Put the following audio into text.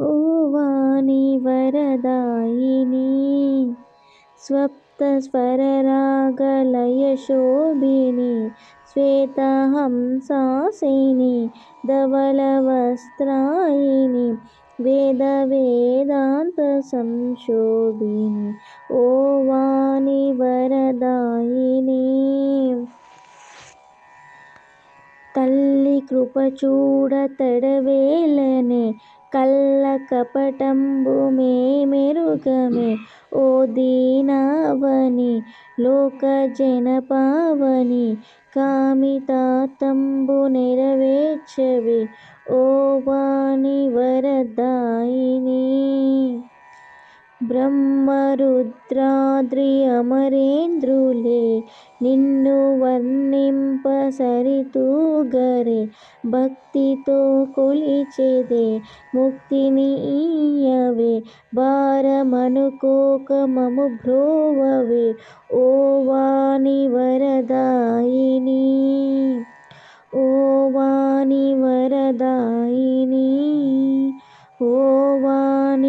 ఓ వాణి వరదాయిని స్వప్తస్వరరాగలయశోభిని శ్వేతహంసాసిని ధవళవస్త్రాయిని వేద వేదాంత సంశోభిని ఓ వాణి వరదాయిని. తల్లి కృప చూడ తడవేలనే కల్ల కపటంబు మేమెరుగమే ఓ దీనావని లోక జనపావని కామితాతంబు నెరవేర్చవి. ఓ వాణి వరదాయిని బ్రహ్మరుద్రాద్రి అమరేంద్రులే నిన్ను వర్ణింప సరితూగరే భక్తితో కొలిచెదే ముక్తిని ఇయ్యవే భారమనుకోక మము భ్రోవవే ఓ వాణి వరదాయిని ఓ వాణి వరదాయిని ఓ వాణి